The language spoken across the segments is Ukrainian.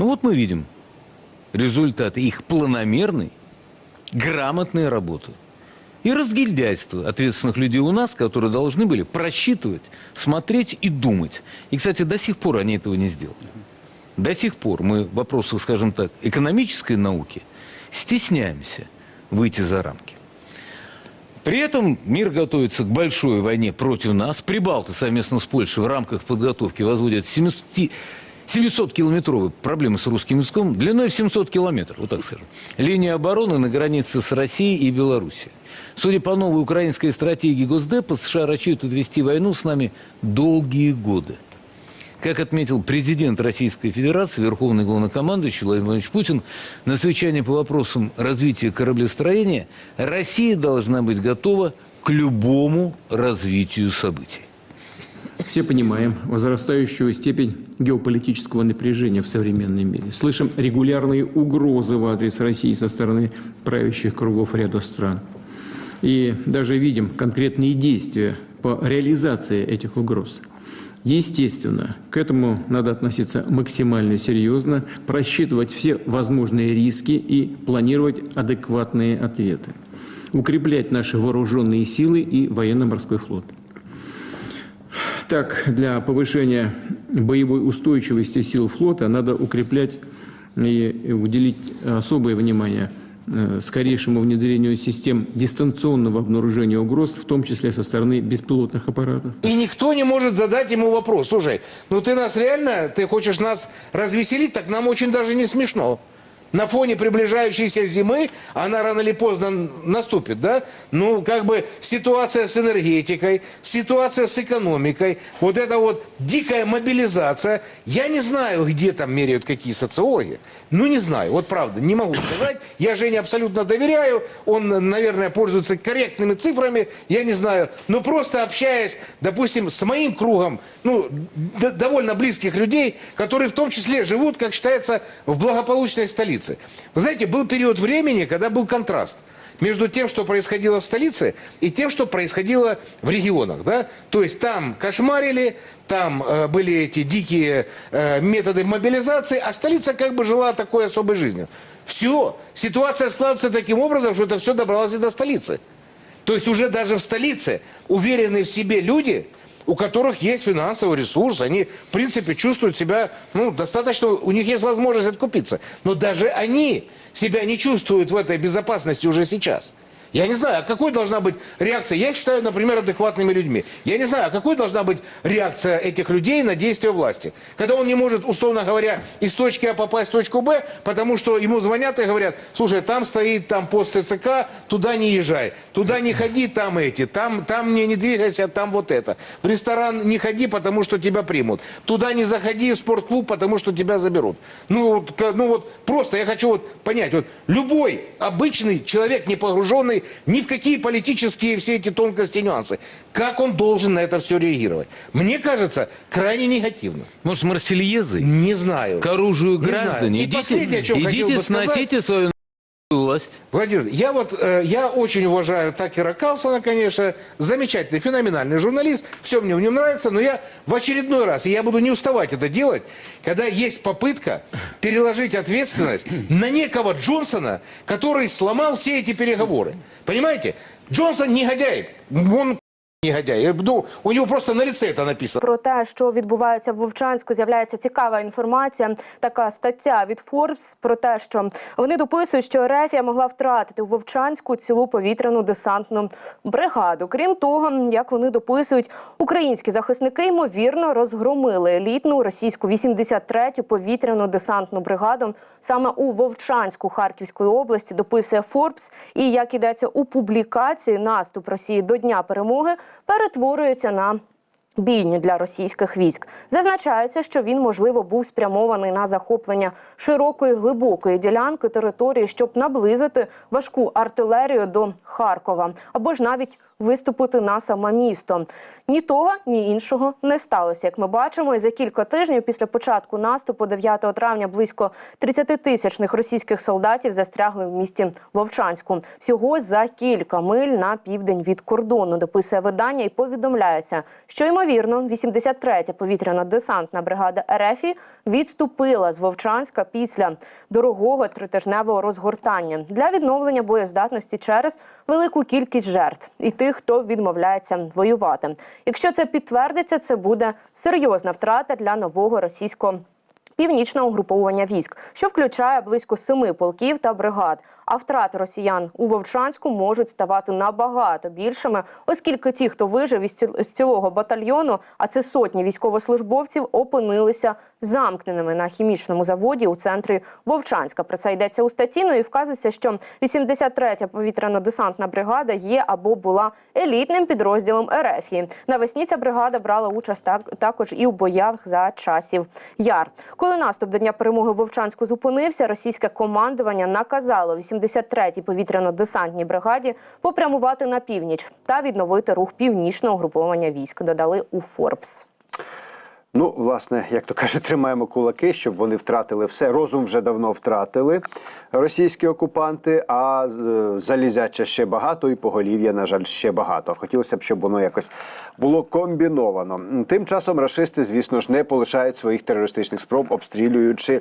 Ну вот мы видим результаты их планомерной, грамотной работы. И разгильдяйство ответственных людей у нас, которые должны были просчитывать, смотреть и думать. И, кстати, до сих пор они этого не сделали. До сих пор мы в вопросах, скажем так, экономической науки стесняемся выйти за рамки. При этом мир готовится к большой войне против нас. Прибалты совместно с Польшей в рамках подготовки возводят 700 700-километровые проблемы с русским языком длиной в 700 километров, вот так скажем. Линия обороны на границе с Россией и Белоруссией. Судя по новой украинской стратегии Госдепа, США рассчитывают вести войну с нами долгие годы. Как отметил президент Российской Федерации, Верховный главнокомандующий Владимир Владимирович Путин, на совещании по вопросам развития кораблестроения Россия должна быть готова к любому развитию событий. Все понимаем возрастающую степень геополитического напряжения в современном мире. Слышим регулярные угрозы в адрес России со стороны правящих кругов ряда стран. И даже видим конкретные действия по реализации этих угроз. Естественно, к этому надо относиться максимально серьезно, просчитывать все возможные риски и планировать адекватные ответы. Укреплять наши вооруженные силы и военно-морской флот. Так, для повышения боевой устойчивости сил флота надо укреплять и уделить особое внимание э, скорейшему внедрению систем дистанционного обнаружения угроз, в том числе со стороны беспилотных аппаратов. И никто не может задать ему вопрос. Слушай, ну ты нас реально, ты хочешь нас развеселить, так нам очень даже не смешно. На фоне приближающейся зимы она рано или поздно наступит, да? Ну, как бы ситуация с энергетикой, ситуация с экономикой, вот эта вот дикая мобилизация. Я не знаю, где там меряют какие социологи. Ну, не знаю, вот правда, не могу сказать. Я Жене абсолютно доверяю, он, наверное, пользуется корректными цифрами, я не знаю. Но просто общаясь, допустим, с моим кругом, ну, довольно близких людей, которые в том числе живут, как считается, в благополучной столице. Вы знаете, был период времени, когда был контраст между тем, что происходило в столице, и тем, что происходило в регионах. Да? То есть там кошмарили, там э, были эти дикие э, методы мобилизации, а столица как бы жила такой особой жизнью. Все, ситуация складывается таким образом, что это все добралось и до столицы. То есть уже даже в столице уверенные в себе люди, у которых есть финансовый ресурс, они, в принципе, чувствуют себя, ну, достаточно, у них есть возможность откупиться. Но даже они себя не чувствуют в этой безопасности уже сейчас. Я не знаю, а какой должна быть реакция? Я их считаю, например, адекватными людьми. Я не знаю, а какой должна быть реакция этих людей на действия власти? Когда он не может, условно говоря, из точки А попасть в точку Б, потому что ему звонят и говорят, слушай, там стоит там пост ТЦК, туда не езжай, туда не ходи, там эти, там, там не, не двигайся, там вот это. В ресторан не ходи, потому что тебя примут. Туда не заходи в спортклуб, потому что тебя заберут. Ну, ну вот просто я хочу вот понять, вот любой обычный человек, не погруженный ни в какие политические все эти тонкости и нюансы, как он должен на это все реагировать? Мне кажется, крайне негативно. Может, марсельезы? Не знаю. К оружию Не знаю. граждане. И последнее, о чем идите бы сказать. сносите свою власть. Владимир, я вот, э, я очень уважаю Такера Карлсона, конечно, замечательный, феноменальный журналист, все мне в нем нравится, но я в очередной раз, и я буду не уставать это делать, когда есть попытка переложить ответственность на некого Джонсона, который сломал все эти переговоры. Понимаете? Джонсон негодяй, он негодяй, буду- у него просто на лице это написано. Про те, що відбувається в Вовчанську, з'являється цікава інформація. Така стаття від Forbes про те, що вони дописують, що Ерефія могла втратити у Вовчанську цілу повітряну десантну бригаду. Крім того, як вони дописують, українські захисники ймовірно розгромили елітну російську 83-ю повітряну десантну бригаду саме у Вовчанську Харківської області. Дописує Forbes. І як ідеться у публікації, наступ Росії до Дня перемоги перетворюється на бійні для російських військ. Зазначається, що він можливо був спрямований на захоплення широкої глибокої ділянки території, щоб наблизити важку артилерію до Харкова, або ж навіть виступити на саме місто. Ні того, ні іншого не сталося. Як ми бачимо, і за кілька тижнів після початку наступу 9 травня близько 30 тисячних російських солдатів застрягли в місті Вовчанську. Всього за кілька миль на південь від кордону. Дописує видання і повідомляється, що ймовірно 83-я повітряно-десантна бригада РФі відступила з Вовчанська після дорогого тритижневого розгортання для відновлення боєздатності через велику кількість жертв і тих, хто відмовляється воювати. Якщо це підтвердиться, це буде серйозна втрата для нового російського. Північного угруповування військ, що включає близько семи полків та бригад. А втрати росіян у Вовчанську можуть ставати набагато більшими, оскільки ті, хто вижив із цілого батальйону, а це сотні військовослужбовців, опинилися замкненими на хімічному заводі у центрі Вовчанська. Про це йдеться у статті. Ну і вказується, що 83-я повітряно-десантна бригада є або була елітним підрозділом РФії. Навесні ця бригада брала участь так, також і у боях за часів яр. Коли наступ до дня перемоги в Вовчанську зупинився, російське командування наказало 83-й повітряно-десантній бригаді попрямувати на північ та відновити рух північного угруповання військ. Додали у Форбс. Ну, власне, як то каже, тримаємо кулаки, щоб вони втратили все. Розум вже давно втратили російські окупанти, а е, залізяча ще багато, і поголів'я, на жаль, ще багато. Хотілося б, щоб воно якось було комбіновано. Тим часом рашисти, звісно ж, не полишають своїх терористичних спроб, обстрілюючи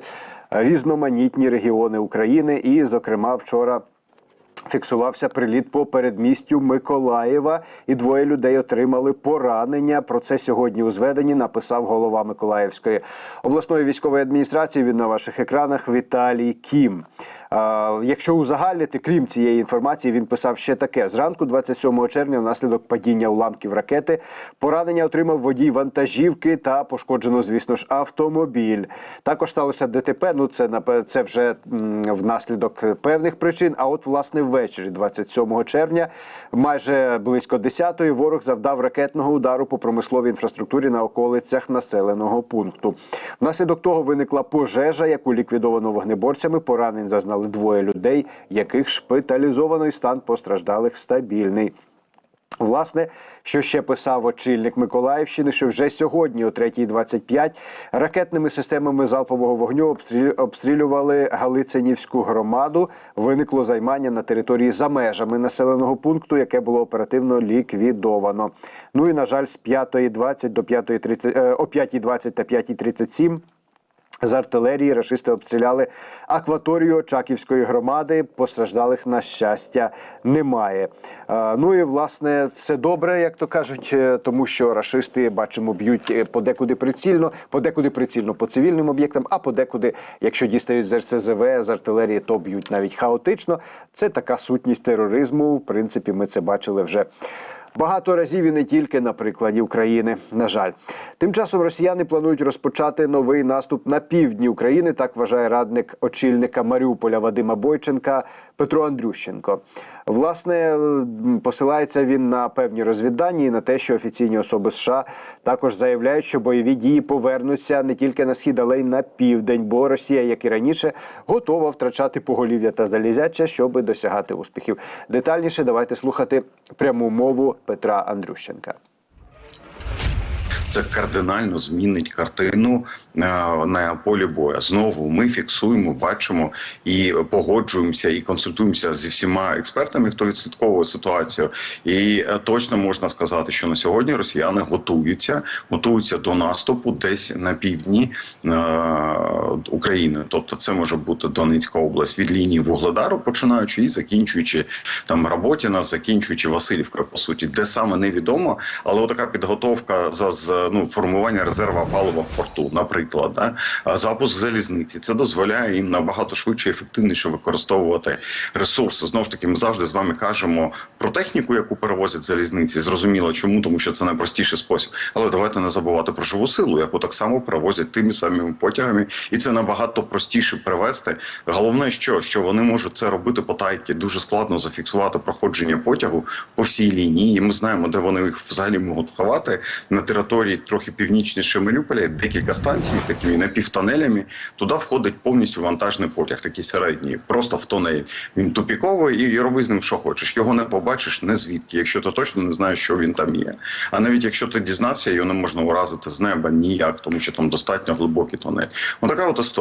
різноманітні регіони України. І, зокрема, вчора. Фіксувався приліт по передмістю Миколаєва, і двоє людей отримали поранення. Про це сьогодні у зведенні написав голова Миколаївської обласної військової адміністрації. Він на ваших екранах Віталій Кім. Якщо узагальнити, крім цієї інформації, він писав ще таке: зранку, 27 червня, внаслідок падіння уламків ракети, поранення отримав водій вантажівки та пошкоджено, звісно ж, автомобіль. Також сталося ДТП. Ну це це вже внаслідок певних причин. А от власне ввечері, 27 червня, майже близько 10-ї, ворог завдав ракетного удару по промисловій інфраструктурі на околицях населеного пункту. Внаслідок того виникла пожежа, яку ліквідовано вогнеборцями. Поранень зазнали двоє людей, яких шпиталізовано і стан постраждалих стабільний. Власне, що ще писав очільник Миколаївщини, що вже сьогодні, о 3.25, ракетними системами залпового вогню обстрілю- обстрілювали Галицинівську громаду. Виникло займання на території за межами населеного пункту, яке було оперативно ліквідовано. Ну і на жаль, з 5.20 до 5.30, е, о 5.20 та 5.37 з артилерії рашисти обстріляли акваторію Очаківської громади. Постраждалих на щастя немає. Е, Ну і власне це добре, як то кажуть, е, тому що рашисти бачимо б'ють е, подекуди прицільно, подекуди прицільно по цивільним об'єктам, а подекуди, якщо дістають з РСЗВ, з артилерії, то б'ють навіть хаотично. Це така сутність тероризму. В принципі, ми це бачили вже. Багато разів і не тільки на прикладі України. На жаль, тим часом росіяни планують розпочати новий наступ на півдні України. Так вважає радник очільника Маріуполя Вадима Бойченка Петро Андрющенко. Власне, посилається він на певні розвіддані і на те, що офіційні особи США також заявляють, що бойові дії повернуться не тільки на схід, але й на південь. Бо Росія, як і раніше, готова втрачати поголів'я та залізяча, щоб досягати успіхів. Детальніше давайте слухати пряму мову Петра Андрющенка. Це кардинально змінить картину е, на полі бою. Знову ми фіксуємо, бачимо і погоджуємося, і консультуємося зі всіма експертами, хто відслідковує ситуацію. І е, точно можна сказати, що на сьогодні росіяни готуються, готуються до наступу десь на півдні е, України. Тобто, це може бути Донецька область від лінії Вугледару, починаючи і закінчуючи там Роботіна, закінчуючи Васильівка, по суті, де саме невідомо, але така підготовка за ну формування резерва палива в порту, наприклад, да? запуск залізниці. Це дозволяє їм набагато швидше і ефективніше використовувати ресурси. Знову ж таки, ми завжди з вами кажемо про техніку, яку перевозять залізниці. Зрозуміло, чому тому, що це найпростіший спосіб. Але давайте не забувати про живу силу, яку так само перевозять тими самими потягами, і це набагато простіше привезти. Головне, що, що вони можуть це робити по тайті. Дуже складно зафіксувати проходження потягу по всій лінії. Ми знаємо, де вони їх взагалі можуть ховати на території території трохи північніше Маріуполя, декілька станцій, такими напівтонелями. Туди входить повністю вантажний потяг, такий середній, просто в тонель. Він тупіковий і роби з ним, що хочеш. Його не побачиш не звідки, якщо ти точно не знаєш, що він там є. А навіть якщо ти дізнався, його не можна уразити з неба ніяк, тому що там достатньо глибокий тонель. Отака от історія.